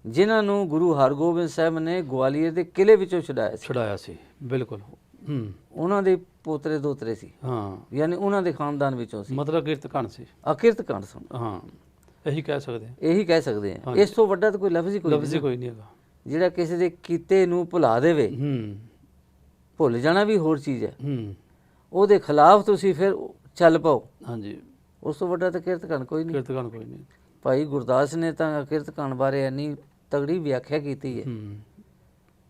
ਜਿਨ੍ਹਾਂ ਨੂੰ ਗੁਰੂ ਹਰਗੋਬਿੰਦ ਸਾਹਿਬ ਨੇ ਗਵਾਲੀਅਰ ਦੇ ਕਿਲੇ ਵਿੱਚੋਂ ਛੁਡਾਇਆ ਸੀ। ਛੁਡਾਇਆ ਸੀ ਬਿਲਕੁਲ। ਹੂੰ। ਉਹਨਾਂ ਦੇ ਪੋਤਰੇ ਦੋਤਰੇ ਸੀ। ਹਾਂ। ਯਾਨੀ ਉਹਨਾਂ ਦੇ ਖਾਨਦਾਨ ਵਿੱਚੋਂ ਸੀ। ਮਤਲਬ ਕਿਰਤ ਕਣ ਸੀ। ਅਕਿਰਤ ਕਣ ਸਨ ਹਾਂ। ਇਹੀ ਕਹਿ ਸਕਦੇ ਹਾਂ। ਇਹੀ ਕਹਿ ਸਕਦੇ ਆ ਹਾਂਜੀ। ਇਸ ਤੋਂ ਵੱਡਾ ਤਾਂ ਕੋਈ ਲਫ਼ਜ਼ ਹੀ ਕੋਈ ਲਫ਼ਜ਼ ਹੀ ਕੋਈ ਨਹੀਂ ਹੈਗਾ। ਜਿਹੜਾ ਕਿਸੇ ਦੇ ਕੀਤੇ ਨੂੰ ਭੁਲਾ ਦੇਵੇ ਹੂੰ। ਭੁੱਲ ਜਾਣਾ ਵੀ ਹੋਰ ਚੀਜ਼ ਹੈ। ਹੂੰ। ਉਹਦੇ ਖਿਲਾਫ ਤੁਸੀਂ ਫਿਰ ਚੱਲ ਪਾਓ। ਹਾਂਜੀ। ਉਸ ਤੋਂ ਵੱਡਾ ਤਾਂ ਕਿਰਤ ਕਣ ਕੋਈ ਨਹੀਂ। ਕਿਰਤ ਕਣ ਕੋਈ ਨਹੀਂ। ਭਾਈ ਗੁਰਦਾਸ ਨੇ ਤਾਂ ਕਿਰਤ ਕਣ ਬਾਰੇ ਇੰਨੀ ਤਗੜੀ ਵਿਆਖਿਆ ਕੀਤੀ ਹੈ। ਹੂੰ।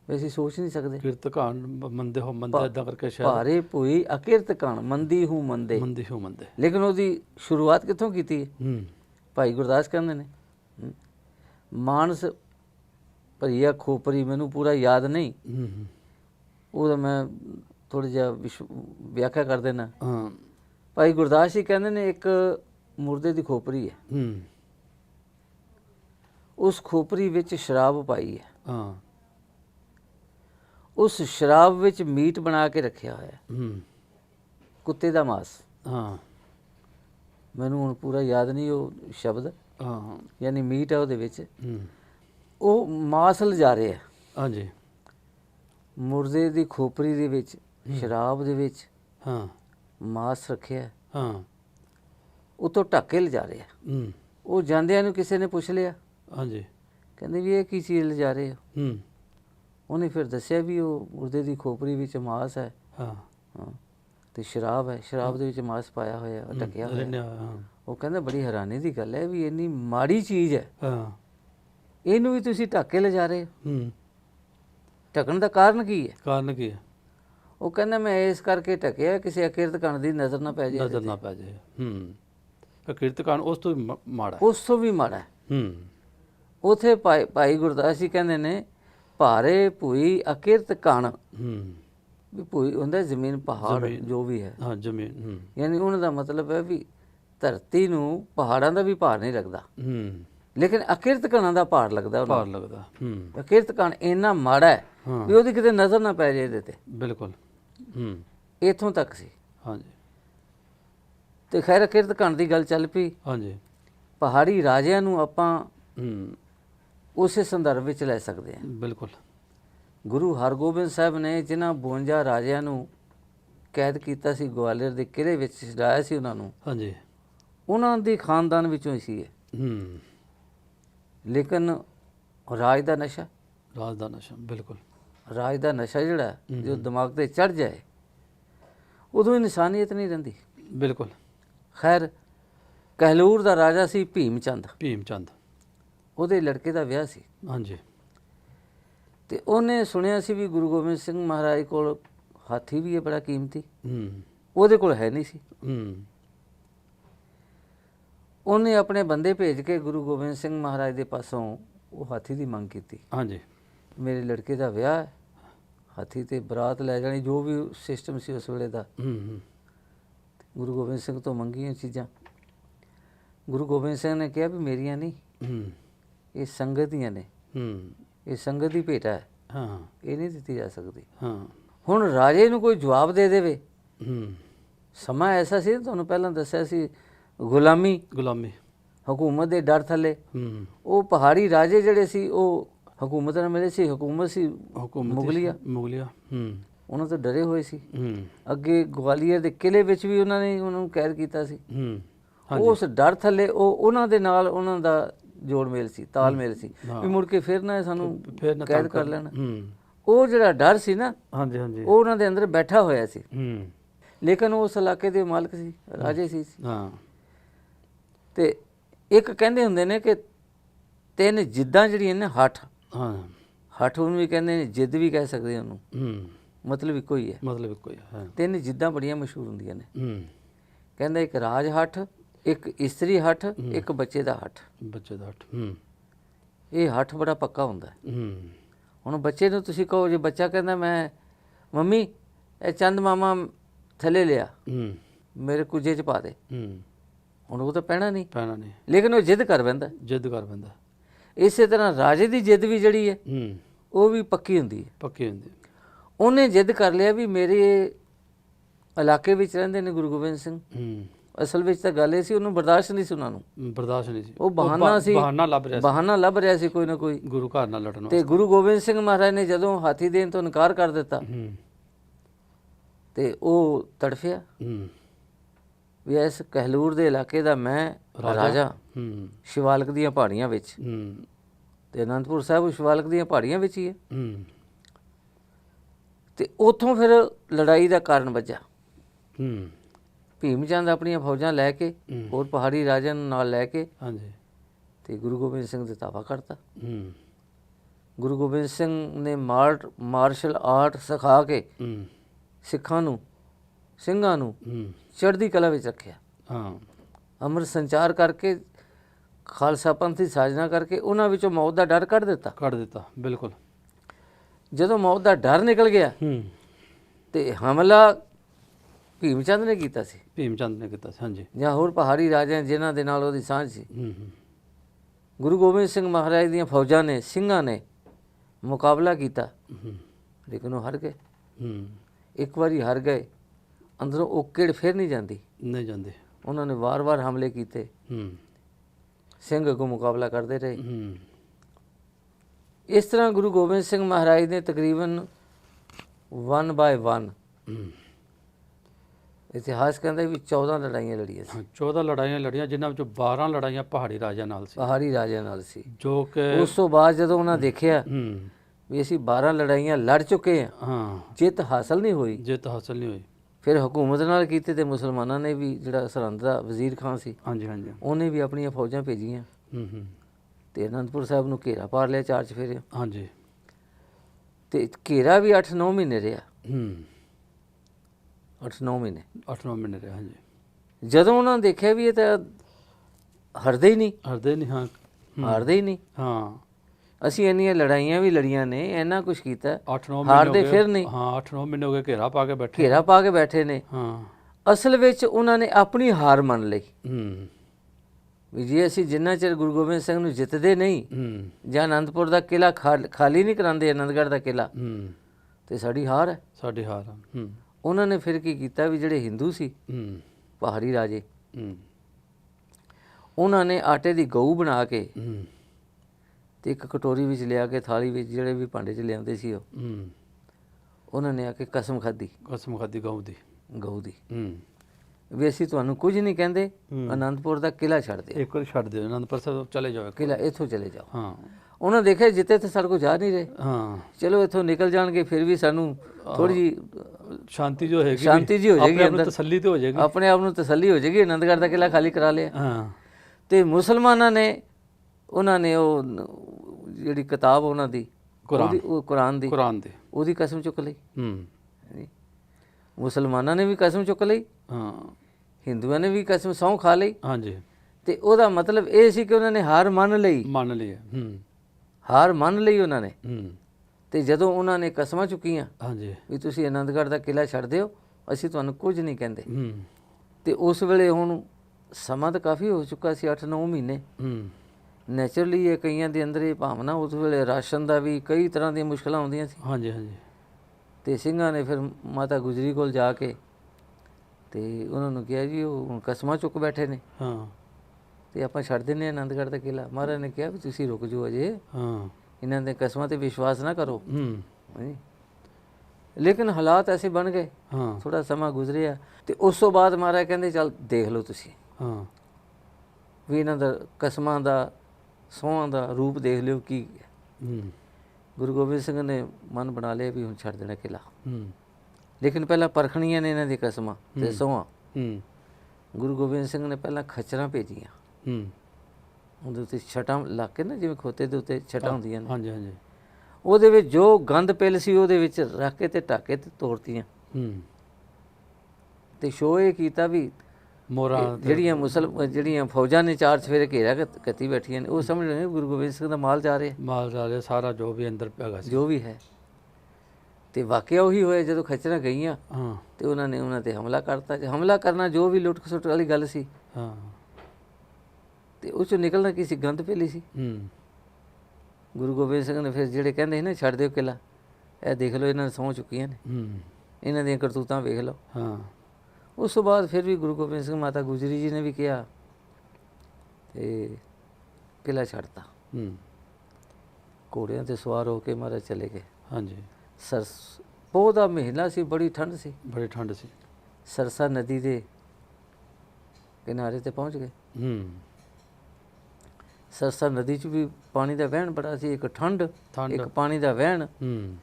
ਵੀ ਅਸੀਂ ਸੋਚ ਨਹੀਂ ਸਕਦੇ। ਕਿਰਤ ਕਣ ਮੰਦੇ ਹੋ ਮੰਦੇ ਇਦਾਂ ਕਰਕੇ ਸ਼ਾਇਦ। ਭਾਰੇ ਭੂਈ ਅਕਿਰਤ ਕਣ ਮੰਦੀ ਹੂੰ ਮੰਦੇ ਮੰਦੇ ਹੋ ਮੰਦੇ ਲੇਕਿਨ ਉਹਦੀ ਸ਼ੁਰੂਆਤ ਕਿੱਥੋਂ ਕੀਤੀ ਹੈ? ਹੂੰ। ਭਾਈ ਗੁਰਦਾਸ ਕਹਿੰਦੇ ਨੇ ਮਾਨਸ ਭਰੀਆ ਖੋਪਰੀ ਮੈਨੂੰ ਪੂਰਾ ਯਾਦ ਨਹੀਂ। ਉਹਦਾ ਮੈਂ ਥੋੜਾ ਜਿਹਾ ਵਿਆਖਿਆ ਕਰ ਦੇਣਾ ਹਾਂ। ਭਾਈ ਗੁਰਦਾਸ ਜੀ ਕਹਿੰਦੇ ਨੇ ਇੱਕ ਮੁਰਦੇ ਦੀ ਖੋਪਰੀ ਹੈ। ਹੂੰ। ਉਸ ਖੋਪਰੀ ਵਿੱਚ ਸ਼ਰਾਬ ਪਾਈ ਹੈ। ਹਾਂ। ਉਸ ਸ਼ਰਾਬ ਵਿੱਚ ਮੀਟ ਬਣਾ ਕੇ ਰੱਖਿਆ ਹੋਇਆ ਹੈ। ਹੂੰ। ਕੁੱਤੇ ਦਾ ਮਾਸ। ਹਾਂ। ਮੈਨੂੰ ਹੁਣ ਪੂਰਾ ਯਾਦ ਨਹੀਂ ਉਹ ਸ਼ਬਦ। ਹਾਂ ਯਾਨੀ ਮੀਟ ਹੈ ਉਹਦੇ ਵਿੱਚ। ਹੂੰ। ਉਹ ਮਾਸ ਲਿਜਾ ਰਿਹਾ ਹੈ ਹਾਂਜੀ। ਮੁਰਦੇ ਦੀ ਖੋਪਰੀ ਦੇ ਵਿੱਚ ਸ਼ਰਾਬ ਦੇ ਵਿੱਚ ਹਾਂ। ਮਾਸ ਰੱਖਿਆ। ਹੈ। ਉਤੋਂ ਢੱਕੇ ਲਿਜਾ ਰਿਹਾ ਹੈ। ਹੂੰ। ਉਹ ਜਾਂਦਿਆਂ ਨੂੰ ਕਿਸੇ ਨੇ ਪੁੱਛ ਲਿਆ। ਹਾਂਜੀ। ਕਹਿੰਦੇ ਵੀ ਇਹ ਕੀ ਚੀਜ਼ ਲਿਜਾ ਰਹੇ ਹੋ? ਹੂੰ। ਉਹਨੇ ਫਿਰ ਦੱਸਿਆ ਵੀ ਉਹ ਮੁਰਦੇ ਦੀ ਖੋਪਰੀ ਵਿੱਚ ਮਾਸ ਹੈ। ਹਾਂ। ਹਾਂ। ਤੇ ਸ਼ਰਾਬ ਹੈ ਸ਼ਰਾਬ ਦੇ ਵਿੱਚ ਮਾਸ ਪਾਇਆ ਹੋਇਆ ਹੈ, ਢੱਕਿਆ ਹੋਇਆ। ਹੈ। ਉਹ ਕਹਿੰਦਾ ਬੜੀ ਹੈਰਾਨੀ ਦੀ ਗੱਲ ਹੈ ਵੀ ਇੰਨੀ ਮਾੜੀ ਚੀਜ਼ ਹੈ। ਹਾਂ। ਇਹਨੂੰ ਵੀ ਤੁਸੀਂ ਢੱਕ ਕੇ ਲਿਜਾ ਰਹੇ ਹੋ। ਹੂੰ। ਢੱਕਣ ਦਾ ਕਾਰਨ ਕੀ ਹੈ? ਕਾਰਨ ਕੀ ਹੈ? ਉਹ ਕਹਿੰਦਾ ਮੈਂ ਇਸ ਕਰਕੇ ਢੱਕਿਆ ਕਿਸੇ ਅਕਿਰਤ ਕਣ ਦੀ ਨਜ਼ਰ ਨਾ ਪੈ ਜਾਏ ਨਜ਼ਰ ਨਾ ਪੈ ਜਾਏ ਹੂੰ। ਤਾਂ ਕਿਰਤ ਕਣ ਉਸ ਤੋਂ ਵੀ ਮ- ਮਾੜਾ ਹੈ। ਉਸ ਤੋਂ ਵੀ ਮਾੜਾ ਹੈ। ਹੂੰ। ਉਥੇ ਭਾਈ ਭਾਈ ਗੁਰਦਾਸ ਜੀ ਕਹਿੰਦੇ ਨੇ ਭਾਰੇ ਭੂਈ ਅਕਿਰਤ ਕਣ ਹੂੰ। ਵੀ ਭੂਈ ਹੁੰਦਾ ਜ਼ਮੀਨ ਪਹਾੜ। ਜੋ ਵੀ ਹੈ। ਹਾਂ ਜ਼ਮੀਨ ਹੂੰ। ਯਾਨੀ ਉਹਨਾਂ ਦਾ ਮਤਲਬ ਹੈ ਵੀ ਧਰਤੀ ਨੂੰ ਪਹਾੜਾਂ ਦਾ ਵੀ ਭਾਰ ਨਹੀਂ ਲੱਗਦਾ। ਹੂੰ। ਲੇਕਿਨ ਅਕਿਰਤ ਕਣਾਂ ਦਾ ਭਾਰ ਲੱਗਦਾ ਉਹਨਾਂ ਭਾਰ ਲੱਗਦਾ ਹੂੰ। ਅਕਿਰਤ ਕਣ ਇੰਨਾ ਮਾੜਾ ਹੈ। ਵੀ ਉਹਦੀ ਕਿਤੇ ਨਜ਼ਰ ਨਾ ਪੈ ਜਾਏ ਇਹਦੇ ਤੇ। ਬਿਲਕੁਲ ਹੂੰ। ਇਥੋਂ ਤੱਕ ਸੀ। ਹਾਂਜੀ। ਤੇ ਖੈਰ ਅਕਿਰਤ ਕਣ ਦੀ ਗੱਲ ਚੱਲ ਪਈ। ਹਾਂਜੀ। ਪਹਾੜੀ ਰਾਜਿਆਂ ਨੂੰ ਆਪਾਂ ਹੂੰ। ਉਸੇ ਸੰਦਰਭ ਵਿੱਚ ਲੈ ਸਕਦੇ ਹਾਂ। ਬਿਲਕੁਲ। ਗੁਰੂ ਹਰਗੋਬਿੰਦ ਸਾਹਿਬ ਨੇ ਜਿਨ੍ਹਾਂ 52 ਰਾਜਿਆਂ ਨੂੰ ਕੈਦ ਕੀਤਾ ਸੀ ਗਵਾਲੀਅਰ ਦੇ ਕਿਲੇ ਵਿੱਚ ਛਡਾਇਆ ਸੀ ਉਹਨਾਂ ਨੂੰ ਹਾਂਜੀ। ਉਹਨਾਂ ਦੀ ਖਾਨਦਾਨ ਵਿੱਚੋਂ ਹੀ ਸੀ ਇਹ। ਹੂੰ। ਲੇਕਿਨ ਰਾਜ ਦਾ ਨਸ਼ਾ? ਰਾਜ ਦਾ ਨਸ਼ਾ ਬਿਲਕੁਲ। ਰਾਜ ਦਾ ਨਸ਼ਾ ਜਿਹੜਾ ਜੋ ਦਿਮਾਗ ਤੇ ਚੜ ਜਾਏ ਉਦੋਂ ਇਨਸਾਨੀਅਤ ਨਹੀਂ ਰਹਿੰਦੀ। ਬਿਲਕੁਲ। ਖੈਰ ਕਹਿਲੂਰ ਦਾ ਰਾਜਾ ਸੀ ਭੀਮ ਚੰਦ। ਭੀਮ ਚੰਦ। ਉਹਦੇ ਲੜਕੇ ਦਾ ਵਿਆਹ ਸੀ। ਹਾਂਜੀ। ਤੇ ਉਹਨੇ ਸੁਣਿਆ ਸੀ ਵੀ ਗੁਰੂ ਗੋਬਿੰਦ ਸਿੰਘ ਮਹਾਰਾਜ ਕੋਲ ਹਾਥੀ ਵੀ ਹੈ ਬੜਾ ਕੀਮਤੀ। ਹੂੰ। ਉਹਦੇ ਕੋਲ ਹੈ ਨਹੀਂ ਸੀ। ਹੂੰ। ਉਹਨੇ ਆਪਣੇ ਬੰਦੇ ਭੇਜ ਕੇ ਗੁਰੂ ਗੋਬਿੰਦ ਸਿੰਘ ਮਹਾਰਾਜ ਦੇ ਪਾਸੋਂ ਉਹ ਹਾਥੀ ਦੀ ਮੰਗ ਕੀਤੀ। ਹਾਂਜੀ। ਮੇਰੇ ਲੜਕੇ ਦਾ ਵਿਆਹ ਹੈ। ਹਾਥੀ ਤੇ ਬਰਾਤ ਲੈ ਜਾਣੀ ਜੋ ਵੀ ਸਿਸਟਮ ਸੀ ਉਸ ਵੇਲੇ ਦਾ। ਗੁਰੂ ਗੋਬਿੰਦ ਸਿੰਘ ਤੋਂ ਮੰਗੀਆਂ ਚੀਜ਼ਾਂ। ਗੁਰੂ ਗੋਬਿੰਦ ਸਿੰਘ ਨੇ ਕਿਹਾ ਵੀ ਮੇਰੀਆਂ ਨਹੀਂ। ਹੂੰ। ਇਹ ਸੰਗਤ ਦੀਆਂ ਨੇ। ਹੂੰ। ਇਹ ਸੰਗਤ ਦੀ ਭੇਟਾ ਹੈ। ਹਾਂ। ਇਹ ਨਹੀਂ ਦਿੱਤੀ ਜਾ ਸਕਦੀ। ਹਾਂ। ਹੁਣ ਰਾਜੇ ਨੂੰ ਕੋਈ ਜਵਾਬ ਦੇ ਦੇਵੇ। ਹੂੰ। ਸਮਾਂ ਐਸਾ ਸੀ ਤੁਹਾਨੂੰ ਪਹਿਲਾਂ ਦੱਸਿਆ ਸੀ ਗੁਲਾਮੀ। ਗੁਲਾਮੀ। ਹਕੂਮਤ ਦੇ ਡਰ ਥੱਲੇ। ਹੂੰ। ਉਹ ਪਹਾੜੀ ਰਾਜੇ ਜਿਹੜੇ ਸੀ ਉਹ ਹਕੂਮਤ ਨਾਲ ਮਿਲੇ ਸੀ ਹਕੂਮਤ ਸੀ ਹੁਕੂਮਤ ਮੁਗਲੀਆ। ਮੁਗਲੀਆ ਹੂੰ। ਉਹਨਾਂ ਤੋਂ ਡਰੇ ਹੋਏ ਸੀ। ਹੂੰ। ਅੱਗੇ ਗਵਾਲੀਅਰ ਦੇ ਕਿਲੇ ਵਿੱਚ ਵੀ ਉਹਨਾਂ ਨੇ ਉਹਨਾਂ ਨੂੰ ਕੈਦ ਕੀਤਾ ਸੀ। ਹੂੰ। ਉਸ ਡਰ ਥੱਲੇ ਉਹ ਉਹਨਾਂ ਦੇ ਨਾਲ ਉਹਨਾਂ ਦਾ ਜੋੜ ਮੇਲ ਸੀ ਤਾਲਮੇਲ ਸੀ। ਹਾਂ। ਵੀ ਮੁੜ ਕੇ ਫਿਰ ਨਾ ਸਾਨੂੰ ਫਿਰ ਨਾ ਕੈਦ ਕਰ ਲੈਣਾ। ਹੂੰ। ਉਹ ਜਿਹੜਾ ਡਰ ਸੀ ਨਾ ਹਾਂਜੀ ਹਾਂਜੀ। ਉਹ ਉਹਨਾਂ ਦੇ ਅੰਦਰ ਬੈਠਾ ਹੋਇਆ ਸੀ। ਹੂੰ। ਲੇਕਿਨ ਉਸ ਇਲਾਕੇ ਦੇ ਮਾਲਕ ਸੀ ਰਾਜੇ ਸੀ। ਹਾਂ। ਤੇ ਇੱਕ ਕਹਿੰਦੇ ਹੁੰਦੇ ਨੇ ਕਿ ਤਿੰਨ ਜਿੱਦਾਂ ਜਿਹੜੀਆਂ ਨੇ ਹੱਠ। ਹਾਂ। ਹੱਠ ਉਹਨੂੰ ਵੀ ਕਹਿੰਦੇ ਨੇ ਜਿੱਦ ਵੀ ਕਹਿ ਸਕਦੇ ਉਹਨੂੰ। ਹੂੰ। ਮਤਲਬ ਇੱਕੋ ਹੀ ਹੈ। ਮਤਲਬ ਕੋਈ ਹੈ। ਤਿੰਨ ਜਿੱਦਾਂ ਬੜੀਆਂ ਮਸ਼ਹੂਰ ਹੁੰਦੀਆਂ ਨੇ। ਹੂੰ। ਕਹਿੰਦਾ ਇੱਕ ਰਾਜ ਹੱਠ ਇੱਕ ਇਸਤਰੀ ਹੱਠ ਇੱਕ ਬੱਚੇ ਦਾ ਹੱਠ। ਬੱਚੇ ਦਾ ਅੱਠ ਹੂੰ। ਇਹ ਹੱਠ ਬੜਾ ਪੱਕਾ ਹੁੰਦਾ ਹੈ। ਹੂੰ। ਹੁਣ ਬੱਚੇ ਨੂੰ ਤੁਸੀਂ ਕਹੋ ਜੇ ਬੱਚਾ ਕਹਿੰਦਾ ਮੈਂ ਮੰਮੀ ਇਹ ਚੰਦ ਮਾਮਾ ਥੱਲੇ ਲਿਆ। ਹੂੰ। ਮੇਰੇ ਕੁਝੇ ਚ ਪਾ ਦੇ। ਹੂੰ। ਹੁਣ ਉਹ ਤਾਂ ਪੈਣਾ ਨਹੀਂ। ਪੈਣਾ ਨਹੀਂ। ਲੇਕਿਨ ਉਹ ਜਿੱਦ ਕਰ ਪੈਂਦਾ ਜਿੱਦ ਕਰ ਬੰਦਾ। ਇਸੇ ਤਰ੍ਹਾਂ ਰਾਜੇ ਦੀ ਜਿੱਦ ਵੀ ਜਿਹੜੀ ਹੈ ਹੂੰ। ਉਹ ਵੀ ਪੱਕੀ ਹੁੰਦੀ ਹੈ। ਪੱਕੀ ਹੁੰਦੀ ਉਹਨੇ ਜਿੱਦ ਕਰ ਲਿਆ ਵੀ ਮੇਰੇ ਇਲਾਕੇ ਵਿੱਚ ਰਹਿੰਦੇ ਨੇ ਗੁਰੂ ਗੋਬਿੰਦ ਸਿੰਘ। ਹੂੰ। ਅਸਲ ਵਿੱਚ ਤਾਂ ਗੱਲ ਇਹ ਸੀ ਉਹਨੂੰ ਬਰਦਾਸ਼ਤ ਨਹੀਂ ਸੀ ਉਹਨਾਂ ਨੂੰ। ਬਰਦਾਸ਼ਤ ਨਹੀਂ ਸੀ। ਉਹ ਬਹਾਨਾ ਬਹਾ- ਸੀ ਬਹਾਨਾ ਲੱਭ ਰਿਹਾ ਬਹਾਨਾ ਲੱਭ ਰਿਹਾ ਸੀ ਕੋਈ ਨਾ ਕੋਈ। ਸੀ ਗੁਰੂ ਘਰ ਨਾਲ ਲੜਨ ਤੇ ਗੁਰੂ ਗੋਬਿੰਦ ਸਿੰਘ ਮਹਾਰਾਜ ਨੇ ਜਦੋਂ ਹਾਥੀ ਦੇਣ ਤੋਂ ਇਨਕਾਰ ਕਰ ਦਿੱਤਾ ਤੇ ਉਹ ਤੜਫਿਆ। ਹੂੰ। ਵੀ ਇਸ ਕਹਿਲੂਰ ਦੇ ਇਲਾਕੇ ਦਾ ਮੈਂ ਰਾਜਾ। ਸ਼ਿਵਾਲਕ ਦੀਆਂ ਪਹਾੜੀਆਂ ਵਿੱਚ। ਹੂੰ। ਤੇ ਅਨੰਦਪੁਰ ਸਾਹਿਬ ਸ਼ਿਵਾਲਕ ਦੀਆਂ ਪਹਾੜੀਆਂ ਵਿੱਚ ਹੀ ਹੈ। ਹੂੰ। ਤੇ ਉੱਥੋਂ ਫਿਰ ਲੜਾਈ ਦਾ ਕਾਰਨ ਵੱਜਾ ਹੂੰ। ਭੀਮ ਚੰਦ ਆਪਣੀਆਂ ਫੌਜਾਂ ਲੈ ਕੇ। ਹੋਰ ਪਹਾੜੀ ਰਾਜਿਆਂ ਨੂੰ ਨਾਲ ਲੈ ਕੇ ਹਾਂਜੀ। ਤੇ ਗੁਰੂ ਗੋਬਿੰਦ ਸਿੰਘ ਦੇ ਤਾਵਾ ਕਰਤਾ ਹੂੰ। ਗੁਰੂ ਗੋਬਿੰਦ ਸਿੰਘ ਨੇ ਮਾਰਟ ਮਾਰਸ਼ਲ ਆਰਟ ਸਿਖਾ ਕੇ ਹੂੰ। ਸਿੱਖਾਂ ਨੂੰ ਸਿੰਘਾਂ ਨੂੰ ਹੂੰ। ਚੜ੍ਹਦੀ ਕਲਾ ਵਿੱਚ ਰੱਖਿਆ। ਹਾਂ। ਅੰਮ੍ਰਿਤ ਸੰਚਾਰ ਕਰਕੇ ਖਾਲਸਾ ਪੰਥ ਦੀ ਸਾਜਨਾ ਕਰਕੇ ਉਹਨਾਂ ਵਿੱਚੋਂ ਮੌਤ ਦਾ ਡਰ ਕੱਢ ਦਿੱਤਾ। ਕੱਢ ਦਿੱਤਾ ਬਿਲਕੁਲ। ਜਦੋਂ ਮੌਤ ਦਾ ਡਰ ਨਿਕਲ ਗਿਆ ਹੂੰ। ਤੇ ਹਮਲਾ ਭੀਮ ਚੰਦ ਨੇ ਕੀਤਾ ਸੀ? ਭੀਮ ਚੰਦ ਨੇ ਕੀਤਾ ਸੀ ਹਾਂਜੀ। ਜਾਂ ਹੋਰ ਪਹਾੜੀ ਰਾਜਿਆਂ ਜਿਨ੍ਹਾਂ ਦੇ ਨਾਲ ਉਹਦੀ ਸਾਂਝ ਸੀ? ਹੂੰ ਹੂੰ। ਗੁਰੂ ਗੋਬਿੰਦ ਸਿੰਘ ਮਹਾਰਾਜ ਦੀਆਂ ਫੌਜਾਂ ਨੇ ਸਿੰਘਾਂ ਨੇ ਮੁਕਾਬਲਾ ਕੀਤਾ। ਹੂੰ। ਲੇਕਿਨ ਉਹ ਹਾਰ ਗਏ। ਹੂੰ। ਇੱਕ ਵਾਰੀ ਹਾਰ ਗਏ ਅੰਦਰੋਂ ਉਹ ਕਿੜ ਫਿਰ ਨਹੀਂ ਜਾਂਦੀ। ਨਹੀਂ ਜਾਂਦੇ। ਉਹਨਾਂ ਨੇ ਵਾਰ-ਵਾਰ ਹਮਲੇ ਕੀਤੇ। ਹੂੰ। ਸਿੰਘ ਅੱਗੋਂ ਮੁਕਾਬਲਾ ਕਰਦੇ ਰਹੇ। ਹੂੰ। ਇਸ ਤਰ੍ਹਾਂ ਗੁਰੂ ਗੋਬਿੰਦ ਸਿੰਘ ਮਹਾਰਾਜ ਨੇ ਤਕਰੀਬਨ 1 ਬਾਏ 1 ਹੂੰ। ਇਤਿਹਾਸ ਕਹਿੰਦਾ ਵੀ 14 ਲੜਾਈਆਂ ਲੜੀਆਂ ਸੀ। ਹਾਂ, 14 ਲੜਾਈਆਂ ਲੜੀਆਂ ਜਿਨ੍ਹਾਂ ਵਿੱਚੋਂ 12 ਲੜਾਈਆਂ ਪਹਾੜੀ ਰਾਜਿਆਂ ਨਾਲ ਸੀ। ਪਹਾੜੀ ਰਾਜਿਆਂ ਨਾਲ ਸੀ। ਜੋ ਕਿ ਉਸ ਤੋਂ ਬਾਅਦ ਜਦੋਂ ਉਹਨਾਂ ਦੇਖਿਆ ਹੂੰ। ਵੀ ਅਸੀਂ 12 ਲੜਾਈਆਂ ਲੜ ਚੁੱਕੇ ਹਾਂ ਹਾਂ। ਜਿੱਤ ਹਾਸਲ ਨਹੀਂ ਹੋਈ। ਜਿੱਤ ਹਾਸਲ ਨਹੀਂ ਹੋਈ। ਫਿਰ ਹਕੂਮਤ ਨਾਲ ਕੀਤੀ ਤੇ ਮੁਸਲਮਾਨਾਂ ਨੇ ਵੀ ਜਿਹੜਾ ਸਰਹੰਦ ਦਾ ਵਜ਼ੀਰ ਖਾਨ ਸੀ ਹਾਂਜੀ ਹਾਂਜੀ। ਉਹਨੇ ਵੀ ਆਪਣੀਆਂ ਫੌਜਾਂ ਭੇਜੀਆਂ। ਹੂੰ ਹੂੰ। ਤੇ ਅਨੰਦਪੁਰ ਸਾਹਿਬ ਨੂੰ ਘੇਰਾ ਪਾਰ ਲਿਆ ਚਾਰ ਚਫੇਰੇ ਹਾਂਜੀ। ਤੇ ਘੇਰਾ ਵੀ 8-9 ਮਹੀਨੇ ਰਿਹਾ। ਹੂੰ। 8-9 ਮਹੀਨੇ। 8-9 ਮਹੀਨੇ ਰਹੇ ਹਾਂਜੀ। ਜਦੋਂ ਉਹਨਾਂ ਨੇ ਦੇਖਿਆ ਵੀ ਇਹ ਤਾਂ ਹਰਦੇ ਹੀ ਨਹੀਂ। ਹਰਦੇ ਨਹੀਂ ਹਾਂ। ਹਾਰਦੇ ਹੀ ਨਹੀਂ। ਹਾਂ। ਅਸੀਂ ਇੰਨੀਆਂ ਲੜਾਈਆਂ ਵੀ ਲੜੀਆਂ ਨੇ ਇੰਨਾ ਕੁਝ ਕੀਤਾ। 8-9 ਮਹੀਨੇ ਹਾਰਦੇ ਹੋ ਗਏ। ਫਿਰ ਨਹੀਂ। ਹਾਂ 8-9 ਮਹੀਨੇ ਹੋ ਗਏ ਘੇਰਾ ਪਾ ਕੇ ਬੈਠੇ। ਘੇਰਾ ਪਾ ਕੇ ਬੈਠੇ ਨੇ। ਹਾਂ। ਅਸਲ ਵਿੱਚ ਉਹਨਾਂ ਨੇ ਆਪਣੀ ਹਾਰ ਮੰਨ ਲਈ। ਹੂੰ। ਵੀ ਜੇ ਅਸੀਂ ਜਿੰਨਾ ਚਿਰ ਗੁਰੂ ਗੋਬਿੰਦ ਸਿੰਘ ਨੂੰ ਜਿੱਤਦੇ ਨਹੀਂ ਹੂੰ। ਜਾਂ ਅਨੰਦਪੁਰ ਦਾ ਕਿਲਾ ਖਾਲ- ਖਾਲੀ ਨਹੀਂ ਕਰਾਉਂਦੇ ਆਨੰਦਗੜ੍ਹ ਦਾ ਕਿਲਾ ਹੂੰ। ਤੇ ਸਾਡੀ ਹਾਰ ਹੈ। ਸਾਡੀ ਹਾਰ ਆ। ਹੂੰ। ਉਹਨਾਂ ਨੇ ਫਿਰ ਕੀ ਕੀਤਾ ਵੀ ਜਿਹੜੇ ਹਿੰਦੂ ਸੀ ਹੂੰ। ਪਹਾੜੀ ਰਾਜੇ ਹੂੰ। ਉਹਨਾਂ ਨੇ ਆਟੇ ਦੀ ਗਊ ਬਣਾ ਕੇ ਹੂੰ। ਤੇ ਇੱਕ ਕਟੋਰੀ ਵਿੱਚ ਲਿਆ ਕੇ ਥਾਲੀ ਵਿੱਚ ਜਿਹੜੇ ਵੀ ਭਾਂਡੇ 'ਚ ਲਿਆਉਂਦੇ ਸੀ ਉਹ ਹੂੰ। ਉਹਨਾਂ ਨੇ ਆ ਕੇ ਕਸਮ ਖਾਧੀ। ਕਸਮ ਖਾਦੀ ਗਾਉ ਦੀ। ਗਊ ਦੀ। ਹੂੰ। ਵੀ ਅਸੀਂ ਤੁਹਾਨੂੰ ਕੁਝ ਨਹੀਂ ਕਹਿੰਦੇ ਹੂੰ। ਆਨੰਦਪੁਰ ਦਾ ਕਿਲਾ ਛੱਡ ਦਿਓ। ਇੱਕ ਵਾਰ ਛੱਡ ਦਿਓ ਅਨੰਦਪੁਰ ਸਾਹਿਬ ਚਲੇ ਜਾਓ। ਕਿਲਾ ਇੱਥੋਂ ਚਲੇ ਜਾਓ। ਹਾਂ। ਉਹਨਾਂ ਦੇਖਿਆ ਜਿੱਤੇ ਤੇ ਸਾਡੇ ਕੋਲ ਜਾ ਨਹੀਂ ਰਹੇ। ਹਾਂ। ਚਲੋ ਇੱਥੋਂ ਨਿਕਲ ਜਾਣਗੇ ਫਿਰ ਵੀ ਸਾਨੂੰ ਥੋੜੀ ਜੀ ਸ਼ਾਂਤੀ ਜੋ ਹੈਗੀ ਸ਼ਾਂਤੀ ਜਿਹੀ ਹੋ ਜਾਏਗੀ ਆਪਣੇ ਆਪ ਨੂੰ ਅੰਦਰ। ਤਸੱਲੀ ਤੇ ਹੋ ਜਾਏਗੀ। ਆਪਣੇ ਆਪ ਨੂੰ ਤਸੱਲੀ ਹੋ ਜਾਏਗੀ ਆਨੰਦਗੜ੍ਹ ਦਾ ਕਿਲਾ ਖਾਲੀ ਕਰਾ ਲਿਆ। ਹਾਂ। ਤੇ ਮੁਸਲਮਾਨਾਂ ਨੇ ਉਹਨਾਂ ਨੇ ਉਹ ਜਿਹੜੀ ਕਿਤਾਬ ਉਹਨਾਂ ਦੀ ਕੁਰਾਨ। ਉਹ ਕੁਰਾਨ ਦੀ ਕੁਰਾਨ ਦੇ। ਉਹਦੀ ਕਸਮ ਚੁੱਕ ਲਈ। ਹੂੰ। ਮੁਸਲਮਾਨਾਂ ਨੇ ਵੀ ਕਸਮ ਚੁੱਕ ਲਈ। ਹਾਂ। ਹਿੰਦੂਆਂ ਨੇ ਵੀ ਕਸਮ ਸਹੁੰ ਖਾ ਲਈ। ਹਾਂਜੀ। ਤੇ ਉਹਦਾ ਮਤਲਬ ਇਹ ਸੀ ਕਿ ਉਹਨਾਂ ਨੇ ਹਾਰ ਮੰਨ ਲਈ। ਮੰਨ ਲਿਆ ਹੂੰ। ਹਾਰ ਮੰਨ ਲਈ ਉਹਨਾਂ ਨੇ। ਹੂੰ। ਤੇ ਜਦੋਂ ਉਹਨਾਂ ਨੇ ਕਸਮਾਂ ਚੁੱਕੀਆਂ ਹਾਂਜੀ। ਵੀ ਤੁਸੀਂ ਆਨੰਦਗੜ੍ਹ ਦਾ ਕਿਲਾ ਛੱਡ ਦਿਓ ਅਸੀਂ ਤੁਹਾਨੂੰ ਕੁਝ ਨਹੀਂ ਕਹਿੰਦੇ। ਹੂੰ। ਤੇ ਉਸ ਵੇਲੇ ਹੁਣ ਸਮਾਂ ਤਾਂ ਕਾਫੀ ਹੋ ਚੁੱਕਾ ਸੀ 8-9 ਮਹੀਨੇ। ਹੂੰ। ਨੇਚਰਲੀ ਇਹ ਕਈਆਂ ਦੇ ਅੰਦਰ ਇਹ ਭਾਵਨਾ ਉਸ ਵੇਲੇ ਰਾਸ਼ਨ ਦਾ ਵੀ ਕਈ ਤਰ੍ਹਾਂ ਦੀਆਂ ਮੁਸ਼ਕਲਾਂ ਆਉਂਦੀਆਂ ਸੀ। ਹਾਂਜੀ ਹਾਂਜੀ। ਤੇ ਸਿੰਘਾਂ ਨੇ ਫਿਰ ਮਾਤਾ ਗੁਜਰੀ ਕੋਲ ਜਾ ਕੇ ਤੇ ਉਹਨਾਂ ਨੂੰ ਕਿਹਾ ਜੀ ਉਹ ਕਸਮਾਂ ਚੁੱਕ ਬੈਠੇ ਨੇ। ਹਾਂ। ਤੇ ਆਪਾਂ ਛੱਡ ਦਿੰਨੇ ਆ ਆਨੰਦਗੜ੍ਹ ਦਾ ਕਿਲਾ ਮਹਾਰਾਜ ਨੇ ਕਿਹਾ ਵੀ ਤੁਸੀਂ ਰੁਕ ਜਾਓ ਅਜੇ। ਹਾਂ। ਇਹਨਾਂ ਦੇ ਕਸਮਾਂ ਤੇ ਵਿਸ਼ਵਾਸ ਨਾ ਕਰੋ। ਹੂੰ। ਹਾਂਜੀ। ਲੇਕਿਨ ਹਾਲਾਤ ਐਸੇ ਬਣ ਗਏ। ਹਾਂ। ਥੋੜਾ ਸਮਾਂ ਗੁਜ਼ਰਿਆ ਤੇ ਉਸ ਤੋਂ ਬਾਅਦ ਮਹਾਰਾਜ ਕਹਿੰਦੇ ਚੱਲ ਦੇਖ ਲਓ ਤੁਸੀਂ। ਹਾਂ। ਵੀ ਇਹਨਾਂ ਦਾ ਕਸਮਾਂ ਦਾ ਸੋਹਾਂ ਦਾ ਰੂਪ ਦੇਖ ਲਿਓ ਕੀ। ਹੂੰ। ਗੁਰੂ ਗੋਬਿੰਦ ਸਿੰਘ ਨੇ ਮਨ ਬਣਾ ਲਿਆ ਵੀ ਹੁਣ ਛੱਡ ਦੇਣਾ ਕਿਲਾ ਹੂੰ। ਲੇਕਿਨ ਪਹਿਲਾਂ ਪਰਖਣੀਆਂ ਨੇ ਇਹਨਾਂ ਦੀ ਕਸਮਾਂ ਤੇ ਸੋਹਾਂ। ਹੂੰ। ਗੁਰੂ ਗੋਬਿੰਦ ਸਿੰਘ ਨੇ ਪਹਿਲਾਂ ਖੱਚਰਾਂ ਭੇਜੀਆਂ। ਹੂੰ। ਉਹਦੇ ਉੱਤੇ ਛਟਾਂ ਲਾ ਕੇ ਨਾ ਜਿਵੇਂ ਖੋਤੇ ਦੇ ਉੱਤੇ ਛਟਾਂ ਹੁੰਦੀਆਂ ਨੇ। ਹਾਂਜੀ ਹਾਂਜੀ। ਉਹਦੇ ਵਿੱਚ ਜੋ ਗੰਦ ਪਿਲ ਸੀ ਉਹਦੇ ਵਿੱਚ ਰੱਖ ਕੇ ਤੇ ਢੱਕ ਕੇ ਤੇ ਤੋੜਤੀਆਂ। ਹੂੰ। ਤੇ ਸ਼ੋਅ ਇਹ ਕੀਤਾ ਵੀ ਮੋਰਾ ਜਿਹੜੀਆਂ ਮੁਸਲਮ ਜਿਹੜੀਆਂ ਫੌਜਾਂ ਨੇ ਚਾਰ ਸਵੇਰੇ ਘੇਰਾ ਕੱਤ- ਬੈਠੀਆਂ ਨੇ ਉਹ ਸਮਝ ਰਹੇ ਗੁਰੂ ਗੋਬਿੰਦ ਸਿੰਘ ਦਾ ਮਾਲ ਜਾ ਰਿਹਾ। ਮਾਲ ਜਾਲੇ ਸਾਰਾ ਜੋ ਵੀ ਅੰਦਰ ਹੈਗਾ ਸੀ। ਜੋ ਵੀ ਹੈ। ਤੇ ਵਾਕਿਆ ਉਹੀ ਹੋਇਆ ਜਦੋਂ ਖਚਰਾਂ ਗਈਆਂ ਹਾਂ। ਤੇ ਉਹਨਾਂ ਨੇ ਉਹਨਾਂ ਤੇ ਹਮਲਾ ਕਰਤਾ। ਹਮਲਾ ਕਰਨਾ ਜੋ ਵੀ ਲੁੱਟ ਖਸੁੱਟ ਵਾਲੀ ਗੱਲ ਸੀ ਹਾਂ। ਤੇ ਉਹ ਚੋਂ ਨਿਕਲਣਾ ਕੀ ਸੀ? ਗੰਦ ਪੇਲੀ ਸੀ। ਹੂੰ। ਗੁਰੂ ਗੋਬਿੰਦ ਸਿੰਘ ਨੇ ਫਿਰ ਜਿਹੜੇ ਕਹਿੰਦੇ ਸੀ ਨਾ ਛੱਡ ਦਿਓ ਕਿਲਾ ਇਹ ਦੇਖ ਲਓ ਇਹਨਾਂ ਨੇ ਸਹੁੰ ਚੁੱਕੀਆਂ ਨੇ। ਹੂੰ। ਇਹਨਾਂ ਦੀਆਂ ਕਰਤੂਤਾਂ ਵੇਖ ਲਓ। ਹਾਂ। ਉਸ ਤੋਂ ਬਾਅਦ ਫਿਰ ਵੀ ਗੁਰੂ ਗੋਬਿੰਦ ਸਿੰਘ ਮਾਤਾ ਗੁਜਰੀ ਜੀ ਨੇ ਵੀ ਕਿਹਾ ਤੇ ਕਿਲਾ ਛੱਡਤਾ। ਹੂੰ। ਘੋੜਿਆਂ ਤੇ ਸਵਾਰ ਹੋ ਕੇ ਮਹਾਰਾਜ ਚਲੇ ਗਏ। ਹਾਂਜੀ। ਸਰਸ ਦਾ ਮਹੀਨਾ ਸੀ ਬੜੀ ਠੰਡ ਸੀ। ਬੜੀ ਠੰਡ ਸੀ। ਸਰਸਾ ਨਦੀ ਦੇ ਕਿਨਾਰੇ ਤੇ ਪਹੁੰਚ ਗਏ। ਹੂੰ। ਸਰਸਾ ਨਦੀ 'ਚ ਵੀ ਪਾਣੀ ਦਾ ਵਹਿਣ ਬੜਾ ਸੀ ਇੱਕ ਠੰਡ ਇੱਕ ਪਾਣੀ ਦਾ ਵਹਿਣ। ਹੂੰ।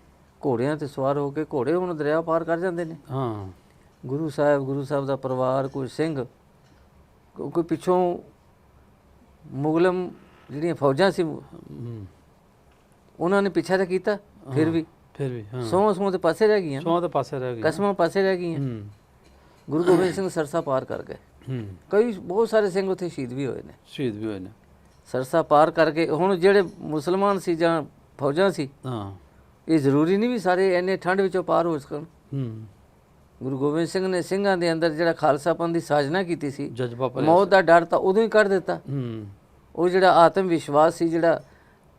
ਘੋੜਿਆਂ ਤੇ ਸਵਾਰ ਹੋ ਕੇ ਘੋੜੇ ਹੁਣ ਦਰਿਆ ਪਾਰ ਕਰ ਜਾਂਦੇ ਨੇ। ਹਾਂ। ਗੁਰੂ ਸਾਹਿਬ ਗੁਰੂ ਸਾਹਿਬ ਦਾ ਪਰਿਵਾਰ ਕੋਈ ਸਿੰਘ ਕੋਈ ਪਿੱਛੋਂ ਮੁਗਲਮ ਜਿਹੜੀਆਂ ਫੌਜਾਂ ਸੀ ਹੂੰ। ਉਹਨਾਂ ਨੇ ਪਿੱਛਾ ਤਾਂ ਕੀਤਾ ਫਿਰ ਵੀ। ਫਿਰ ਵੀ ਹਾਂ। ਸੌਂ ਸੌਂ ਦੇ ਪਾਸੇ ਰਹਿ ਗਈਆਂ। ਸੌਂ ਦੇ ਪਾਸੇ ਰਹਿ ਗਈ ਕਸਮਾਂ ਪਾਸੇ ਰਹਿ ਗਈਆਂ। ਹੂੰ। ਗੁਰੂ ਗੋਬਿੰਦ ਸਿੰਘ ਸਰਸਾ ਪਾਰ ਕਰ ਗਏ। ਹੂੰ। ਕਈ ਬਹੁਤ ਸਾਰੇ ਸਿੰਘ ਉੱਥੇ ਸ਼ਹੀਦ ਵੀ ਹੋਏ ਨੇ। ਸ਼ਹੀਦ ਵੀ ਹੋਏ ਨੇ। ਸਰਸਾ ਪਾਰ ਕਰਕੇ ਹੁਣ ਜਿਹੜੇ ਮੁਸਲਮਾਨ ਸੀ ਜਾਂ ਫੌਜਾਂ ਸੀ ਹਾਂ। ਇਹ ਜ਼ਰੂਰੀ ਨਹੀਂ ਵੀ ਸਾਰੇ ਇੰਨੇ ਠੰਡ ਵਿੱਚੋਂ ਪਾਰ ਹੋ ਸਕਣ। ਹੂੰ। ਗੁਰੂ ਗੋਬਿੰਦ ਸਿੰਘ ਨੇ ਸਿੰਘਾਂ ਦੇ ਅੰਦਰ ਜਿਹੜਾ ਖਾਲਸਾ ਪੰਥ ਦੀ ਸਾਜਨਾ ਕੀਤੀ ਸੀ ਜਜ਼ਬਾ ਮੌਤ ਦਾ। ਡਰ ਤਾਂ ਉਦੋਂ ਹੀ ਕੱਢ ਦਿੱਤਾ। ਹੂੰ। ਉਹ ਜਿਹੜਾ ਆਤਮ ਵਿਸ਼ਵਾਸ ਸੀ ਜਿਹੜਾ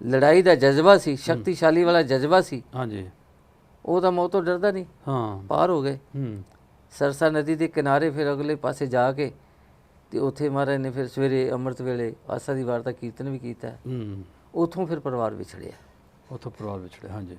ਲੜਾਈ ਦਾ ਜਜ਼ਬਾ ਸੀ ਸ਼ਕਤੀਸ਼ਾਲੀ ਵਾਲਾ ਜਜ਼ਬਾ ਸੀ ਹਾਂਜੀ। ਉਹ ਤਾਂ ਮੌਤ ਤੋਂ ਡਰਦਾ ਨਹੀਂ। ਹਾਂ। ਪਾਰ ਹੋ ਗਏ। ਹੂੰ। ਸਰਸਾ ਨਦੀ ਦੇ ਕਿਨਾਰੇ ਫਿਰ ਅਗਲੇ ਪਾਸੇ ਜਾ ਕੇ ਤੇ ਉੱਥੇ ਮਹਾਰਾਜ ਨੇ ਫਿਰ ਸਵੇਰੇ ਅੰਮ੍ਰਿਤ ਵੇਲੇ ਆਸਾ ਦੀ ਵਾਰ ਦਾ ਕੀਰਤਨ ਵੀ ਕੀਤਾ। ਹੂੰ। ਉੱਥੋਂ ਫਿਰ ਪਰਿਵਾਰ ਵਿਛੜਿਆ। ਉਥੋਂ ਪਰਿਵਾਰ ਵਿਛੜੇ ਹਾਂਜੀ।